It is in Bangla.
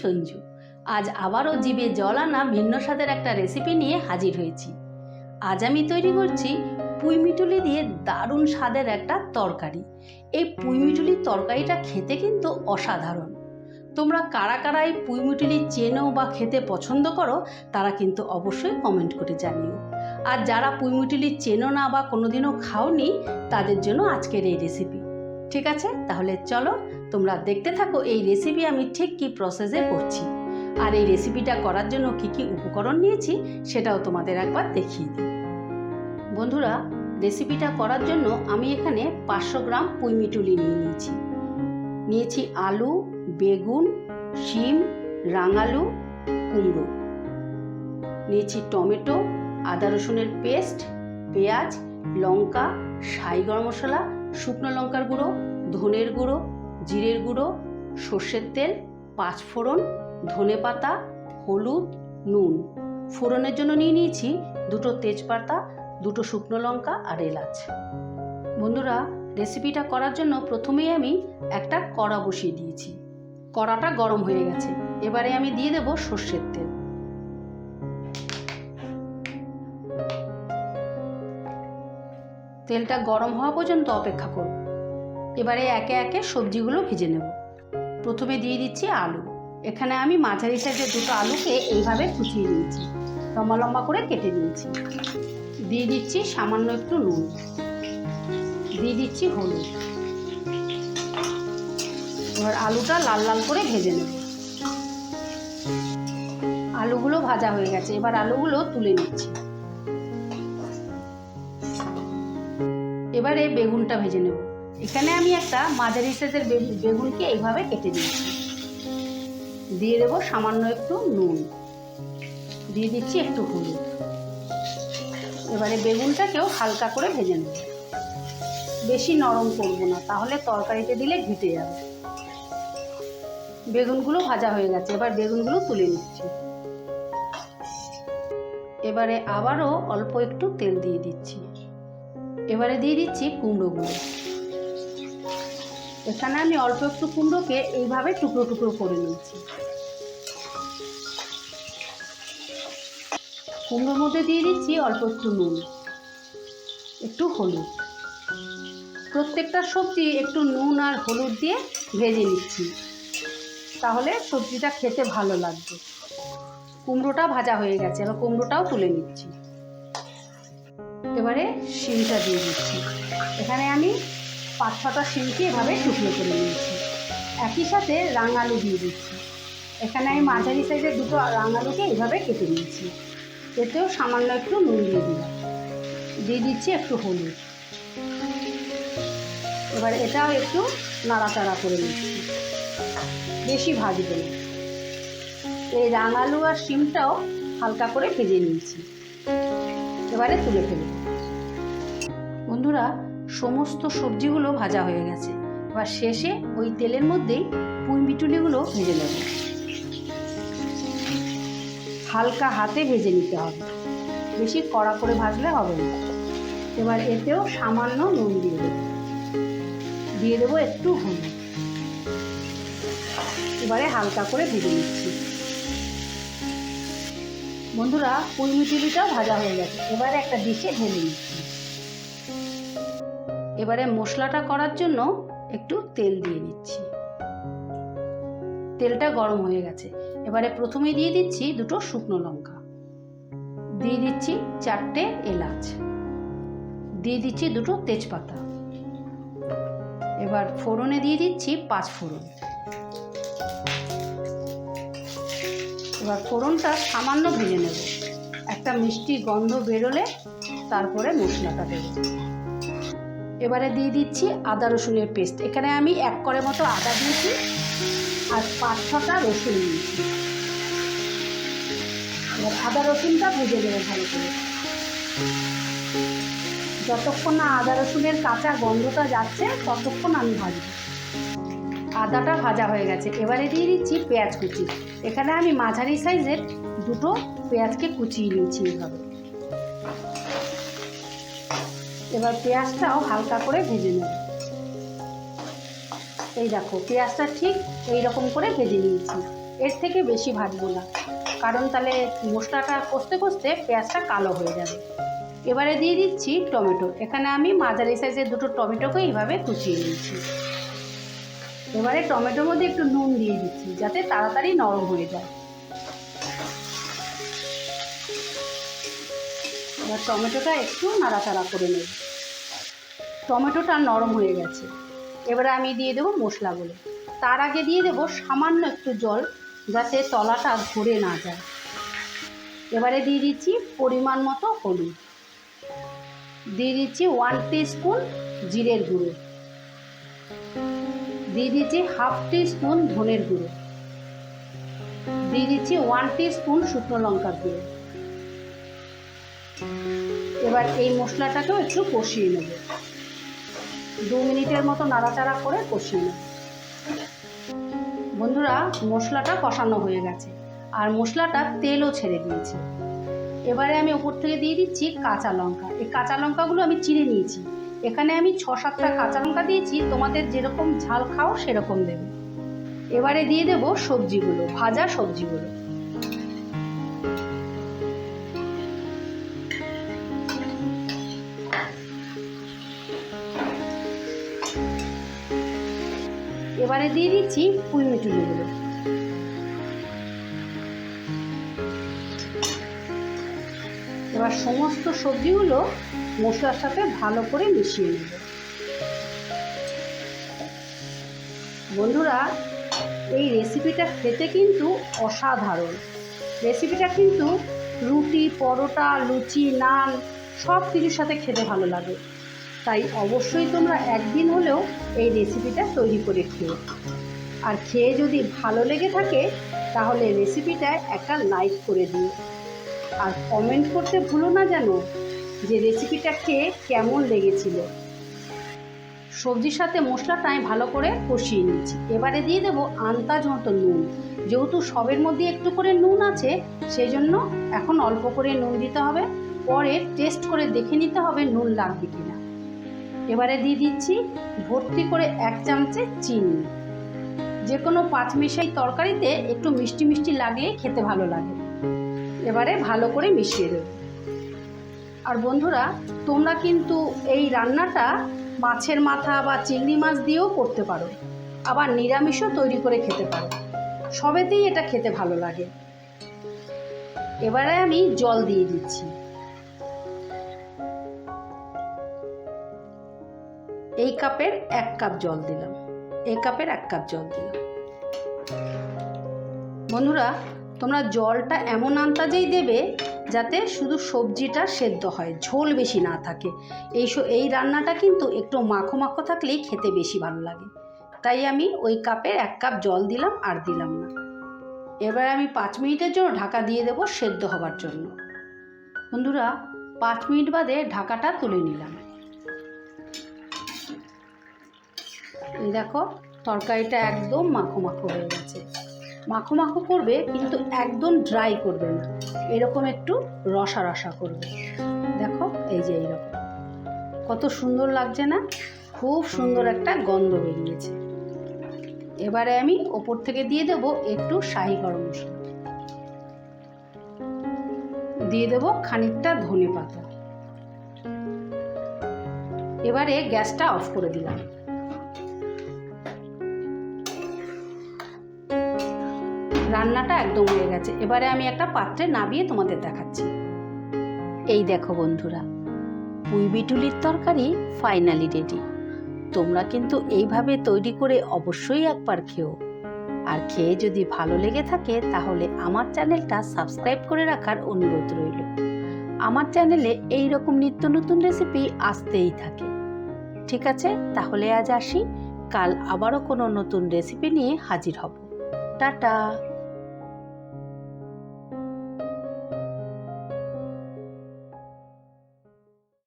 সঞ্জু। আজ আবারও জিভে জল আনা ভিন্ন স্বাদের একটা রেসিপি নিয়ে হাজির হয়েছি। আজ আমি তৈরি করছি পুঁইমিটুলি দিয়ে দারুণ স্বাদের একটা তরকারি। এই পুঁইমিটুলির তরকারিটা খেতে কিন্তু অসাধারণ। তোমরা কারা কারা এই পুঁইমিটুলি চেনো বা খেতে পছন্দ করো, তারা কিন্তু অবশ্যই কমেন্ট করে জানিও। আর যারা পুঁইমিটুলি চেনো না বা কোনোদিনও খাওনি, তাদের জন্য আজকের এই রেসিপি ঠিক আছে? তাহলে চলো তোমরা দেখতে থাকো এই রেসিপি আমি ঠিক কী প্রসেসে করছি। আর এই রেসিপিটা করার জন্য কি কি উপকরণ নিয়েছি, সেটাও তোমাদের একবার দেখিয়ে দিই। বন্ধুরা রেসিপিটা করার জন্য আমি এখানে পাঁচশো গ্রাম পুঁইমিটুলি নিয়ে নিয়েছি। নিয়েছি আলু, বেগুন, শিম, রাঙালু, কুমড়ো। নিয়েছি টমেটো, আদা রসুনের পেস্ট, পেঁয়াজ, লঙ্কা, সাই গরম মশলা, শুকনো লঙ্কার গুঁড়ো, ধনের গুঁড়ো জিরের গুঁড়ো, সর্ষের তেল পাঁচফোড়ন ধনে পাতা, হলুদ, নুন। ফোড়নের জন্য নিয়ে নিয়েছি দুটো তেজপাতা, দুটো শুকনো লঙ্কা আর এলাচ। বন্ধুরা, রেসিপিটা করার জন্য প্রথমেই আমি একটা কড়া বসিয়ে দিয়েছি। কড়াটা গরম হয়ে গেছে। এবারে আমি দিয়ে দেব সর্ষের তেল। তেলটা গরম হওয়া পর্যন্ত অপেক্ষা করব। এবারে একে একে সবজিগুলো ভেজে নেব। প্রথমে দিয়ে দিচ্ছি আলু। এখানে আমি মাঝারি সাইজের দুটো আলুকে এইভাবে কুচিয়ে নিয়েছি লম্বা লম্বা করে কেটে নিয়েছি। দিয়ে দিচ্ছি সামান্য একটু নুন। দিয়ে দিচ্ছি হলুদ। এবার আলুটা লাল লাল করে ভেজে নেব। আলুগুলো ভাজা হয়ে গেছে, এবার আলুগুলো তুলে নিচ্ছি। এবারে বেগুনটা ভেজে নেব। এখানে আমি একটা মাঝারি সাইজের বেগুনকে এইভাবে কেটে দিয়েছি। দিয়ে দেবো সামান্য একটু নুন। দিয়ে দিচ্ছি একটু হলুদ। এবারে বেগুনটাকেও হালকা করে ভেজে নেব। বেশি নরম করব না, তাহলে তরকারিতে দিলে ঘেটে যাবে। বেগুনগুলো ভাজা হয়ে গেছে, এবার বেগুনগুলো তুলে নিচ্ছি। এবারে আবারও অল্প একটু তেল দিয়ে দিচ্ছি। এবারে দিয়ে দিচ্ছি কুমড়োগুলো। এখানে আমি অল্প একটু কুমড়োকে এইভাবে টুকরো টুকরো করে নিয়েছি। কুমড়োর মধ্যে দিয়ে দিচ্ছি অল্প একটু নুন, একটু হলুদ। প্রত্যেকটা সবজি একটু নুন আর হলুদ দিয়ে ভেজে নিচ্ছি, তাহলে সবজিটা খেতে ভালো লাগবে। কুমড়োটা ভাজা হয়ে গেছে, এবার কুমড়োটাও তুলে নিচ্ছি। এবারে শিমটা দিয়ে দিচ্ছি। এখানে আমি পাঁচ ছটা শিমকে এভাবে টুকরো করে নিয়েছি একই সাথে রাঙালু দিয়ে দিচ্ছি। এখানে আমি মাঝারি সাইজের দুটো রাঙালুকে এইভাবে কেটে নিয়েছি। এতেও সামান্য একটু নুন দিয়ে দিলাম। দিয়ে দিচ্ছি একটু হলুদ। এবার এটাও একটু নাড়াচাড়া করে নিচ্ছি। বেশি ভাজবে না। এই রাঙালু আর শিমটাও হালকা করে ভেজে নিয়েছি। এবারে তুলে ফেলব বন্ধুরা সমস্ত সবজিগুলো ভাজা হয়ে গেছে। এবার শেষে ওই তেলের মধ্যেই পুঁই মিটুলিগুলো ভেজে নেব। হালকা হাতে ভেজে নিতে হবে। বেশি কড়া করে ভাজলে হবে না। এবার এতেও সামান্য নুন দিয়ে দেবো। দিয়ে দেবো একটু হলুদ। এবারে হালকা করে ভেজে নিচ্ছি। বন্ধুরা, পুঁই মিটুলিটাও ভাজা হয়ে গেছে। এবারে একটা ডিশে ঢেলে নিচ্ছি। এবারে মশলাটা করার জন্য একটু তেল দিয়ে দিচ্ছি। তেলটা গরম হয়ে গেছে। এবারে প্রথমে দিয়ে দিচ্ছি দুটো শুকনো লঙ্কা। দিয়ে দিচ্ছি চারটে এলাচ। দিয়ে দিচ্ছি দুটো তেজপাতা। এবার ফোড়নে দিয়ে দিচ্ছি পাঁচ ফোড়ন। এবার ফোড়নটা সামান্য ভেজে নেব। একটা মিষ্টি গন্ধ বেরোলে তারপরে মশলাটা দেবো। এবারে দিয়ে দিচ্ছি আদা রসুনের পেস্ট। এখানে আমি এক করে মতো আদা দিয়েছি আর পাঁচ ছটা রসুন দিয়েছি। এবার আদা রসুনটা ভেজে দেবো ভালো করে। যতক্ষণ না আদা রসুনের কাঁচা গন্ধটা যাচ্ছে, ততক্ষণ আমি ভাজবো। আদাটা ভাজা হয়ে গেছে। এবারে দিয়ে দিচ্ছি পেঁয়াজ কুচি। এখানে আমি মাঝারি সাইজের দুটো পেঁয়াজকে কুচিয়ে নিয়েছি এইভাবে এবার পেঁয়াজটাও হালকা করে ভেজে নেব। এই দেখো, পেঁয়াজটা ঠিক এই রকম করে ভেজে নিয়েছি। এর থেকে বেশি ভাজবো না। কারণ তাহলে মশলাটা কষতে কষতে পেঁয়াজটা কালো হয়ে যাবে। এবারে দিয়ে দিচ্ছি টমেটো। এখানে আমি মাঝারি সাইজের দুটো টমেটোকে এইভাবে কুচিয়ে নিয়েছি। এবারে টমেটোর মধ্যে একটু নুন দিয়ে দিচ্ছি, যাতে তাড়াতাড়ি নরম হয়ে যায়। এবার টমেটোটা একটু নাড়াচাড়া করে নেব। টমেটোটা নরম হয়ে গেছে। এবারে আমি দিয়ে দেবো মশলাগুলো। তার আগে দিয়ে দেবো সামান্য একটু জল, যাতে তলাটা ঘুরে না যায়। এবারে দিয়ে দিচ্ছি পরিমাণ মতো হলুদ। দিয়ে দিচ্ছি ওয়ান স্পুন জিরের গুঁড়ো। দিয়ে দিচ্ছি হাফ স্পুন ধনের গুঁড়ো। দিয়ে দিচ্ছি ওয়ান স্পুন শুকনো লঙ্কার গুঁড়ো। এবার এই মশলাটাকেও একটু কষিয়ে নেব। দু মিনিটের মতো নাড়াচাড়া করে কষিয়ে নেব বন্ধুরা, মশলাটা কষানো হয়ে গেছে, আর মশলাটা তেলও ছেড়ে দিয়েছে। এবারে আমি ওপর থেকে দিয়ে দিচ্ছি কাঁচা লঙ্কা। এই কাঁচা লঙ্কাগুলো আমি চিড়ে নিয়েছি। এখানে আমি ছ সাতটা কাঁচা লঙ্কা দিয়েছি, তোমাদের যেরকম ঝাল খাও সেরকম দেবে। এবারে দিয়ে দেব সবজিগুলো, ভাজা সবজিগুলো। এবারে দিয়ে দিচ্ছি পুঁই মিটুলিগুলো এবার সমস্ত সবজিগুলো মশলার সাথে ভালো করে মিশিয়ে নেব। বন্ধুরা, এই রেসিপিটা খেতে কিন্তু অসাধারণ। রেসিপিটা কিন্তু রুটি, পরোটা, লুচি, নান সব কিছুর সাথে খেতে ভালো লাগে। তাই অবশ্যই তোমরা একদিন হলেও এই রেসিপিটা তৈরি করে খেও। আর খেয়ে যদি ভালো লেগে থাকে, তাহলে রেসিপিটায় একটা লাইক করে দিও। আর কমেন্ট করতে ভুলো না যেন যে রেসিপিটা খেয়ে কেমন লেগেছিল। সবজির সাথে মশলাটা আমি ভালো করে কষিয়ে নিচ্ছি এবারে দিয়ে দেবো আন্দাজ মতো নুন। যেহেতু সবের মধ্যে একটু করে নুন আছে সেই জন্য এখন অল্প করে নুন দিতে হবে। পরে টেস্ট করে দেখে নিতে হবে নুন লাগবে কিনা। এবারে দিয়ে দিচ্ছি ভর্তি করে এক চামচে চিনি। যে কোনো পাঁচমিশাই তরকারিতে একটু মিষ্টি মিষ্টি লাগলে খেতে ভালো লাগে। এবারে ভালো করে মিশিয়ে দেব। আর বন্ধুরা, তোমরা কিন্তু এই রান্নাটা মাছের মাথা বা চিংড়ি মাছ দিয়েও করতে পারো। আবার নিরামিষও তৈরি করে খেতে পারো। সবেতেই এটা খেতে ভালো লাগে। এবারে আমি জল দিয়ে দিচ্ছি। এই কাপের এক কাপ জল দিলাম। এই কাপের এক কাপ জল দিলাম। বন্ধুরা, তোমরা জলটা এমন আন্দাজেই দেবে যাতে শুধু সবজিটা সেদ্ধ হয়, ঝোল বেশি না থাকে। এই এই রান্নাটা কিন্তু একটু মাখো মাখো থাকলেই খেতে বেশি ভালো লাগে। তাই আমি ওই কাপের এক কাপ জল দিলাম আর দিলাম না। এবার আমি পাঁচ মিনিটের জন্য ঢাকা দিয়ে দেবো সেদ্ধ হবার জন্য। বন্ধুরা, পাঁচ মিনিট বাদে ঢাকাটা তুলে নিলাম। এই দেখো, তরকারিটা একদম মাখো মাখো হয়ে গেছে। মাখো মাখো করবে, কিন্তু একদম ড্রাই করবে না। এরকম একটু রসা রসা করবে। দেখো, এই যে এইরকম। কত সুন্দর লাগছে না? খুব সুন্দর একটা গন্ধ বেরিয়েছে। এবারে আমি ওপর থেকে দিয়ে দেব একটু শাহি গরম মশলা। দিয়ে দেব খানিকটা ধনে পাতা এবারে গ্যাসটা অফ করে দিলাম। রান্নাটা একদম হয়ে গেছে। এবারে আমি একটা পাত্রে নাবিয়ে তোমাদের দেখাচ্ছি। এই দেখো বন্ধুরা, পুঁই বিটুলির তরকারি ফাইনালি রেডি তোমরা কিন্তু এইভাবে তৈরি করে অবশ্যই একবার খেও। আর খেয়ে যদি ভালো লেগে থাকে, তাহলে আমার চ্যানেলটা সাবস্ক্রাইব করে রাখার অনুরোধ রইল। আমার চ্যানেলে এই রকম নিত্য নতুন রেসিপি আসতেই থাকে। ঠিক আছে? তাহলে আজ আসি। কাল আবারও কোনো নতুন রেসিপি নিয়ে হাজির হব। টাটা!